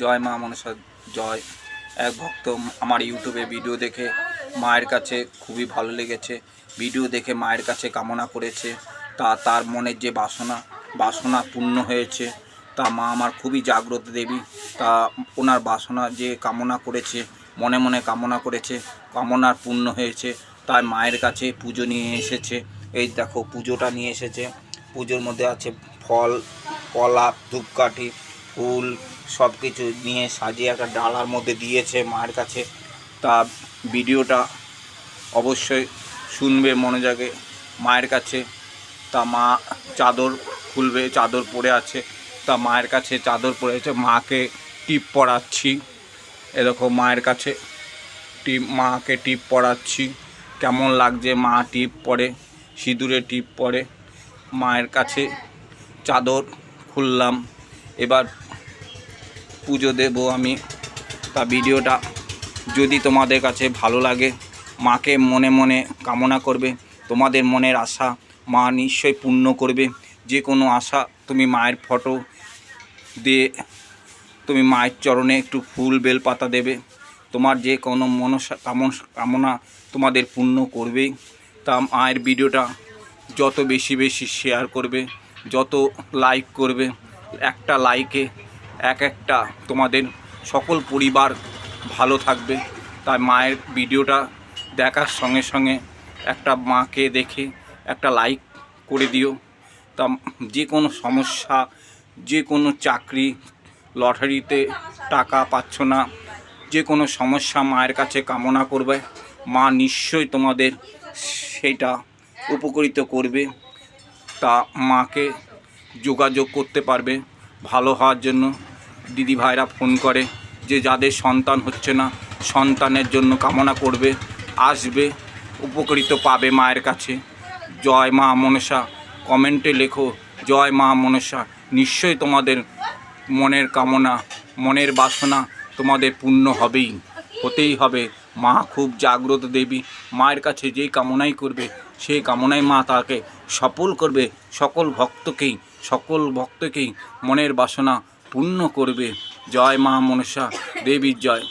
জয় মা মনসা জয়। এক ভক্ত আমার ইউটিউবে ভিডিও দেখে মায়ের কাছে খুবই ভালো লেগেছে। ভিডিও দেখে মায়ের কাছে কামনা করেছে। তা তার মনের যে বাসনা বাসনা পূর্ণ হয়েছে, তা মা আমার খুবই জাগ্রত দেবী। তা ওনার বাসনা যে কামনা করেছে, মনে মনে কামনা করেছে কামনার পূর্ণ হয়েছে। তাই মায়ের কাছে পুজো নিয়ে এসেছে। এই দেখো পুজোটা নিয়ে এসেছে। পুজোর মধ্যে আছে ফল, কলা, ধূপকাঠি ফুল সব কিছু নিয়ে সাজিয়ে একটা ডালার মধ্যে দিয়েছে মায়ের কাছে। তা ভিডিওটা অবশ্যই শুনবে মনোজাগে মায়ের কাছে। তা মা চাদর খুলবে, চাদর পরে আছে। তা মায়ের কাছে চাদর পরে আছে। মাকে টিপ পরাচ্ছি। এরকম মায়ের কাছে টিপ, মাকে টিপ পরাচ্ছি। কেমন লাগছে মা টিপ পরে, সিঁদুরে টিপ পরে? মায়ের কাছে চাদর খুললাম। এবার পুজো দেব আমি। তা ভিডিওটা যদি তোমাদের কাছে ভালো লাগে, মাকে মনে মনে কামনা করবে, তোমাদের মনের আশা মা নিশ্চয়ই পূর্ণ করবে। যে কোনো আশা তুমি মায়ের ফটো দিয়ে তুমি মায়ের চরণে একটু ফুল বেলপাতা দেবে। তোমার যে কোনো মনসা কামন কামনা তোমাদের পূর্ণ করবেই। তা মায়ের ভিডিওটা যত বেশি বেশি শেয়ার করবে, যত লাইক করবে একটা লাইকে এক একটা তোমাদের সকল পরিবার ভালো থাকবে। তাই মায়ের ভিডিওটা দেখার সঙ্গে সঙ্গে একটা মাকে দেখে একটা লাইক করে দিও। তা যে কোনো সমস্যা, যে কোনো চাকরি, লটারিতে টাকা পাচ্ছ না, যে কোনো সমস্যা মায়ের কাছে কামনা করবে। মা নিশ্চয়ই তোমাদের সেটা উপকৃত করবে। তা মাকে যোগাযোগ করতে পারবে ভালো হওয়ার জন্য। দিদি ভাইরা ফোন করে যে যাদের সন্তান হচ্ছে না, সন্তানের জন্য কামনা করবে, আসবে, উপকৃত পাবে মায়ের কাছে। জয় মা মনসা, কমেন্টে লেখো, জয় মা মনসা, নিশ্চয়ই তোমাদের মনের কামনা, মনের বাসনা তোমাদের পূর্ণ হবেই, হতেই হবে। মা খুব জাগ্রত দেবী, মায়ের কাছে যেই কামনাই করবে, সেই কামনাই মা তাকে সফল করবে, সকল ভক্তকেই সকল ভক্তকেই মনের বাসনা পূর্ণ করবে। জয় মা মনসা দেবীর জয়।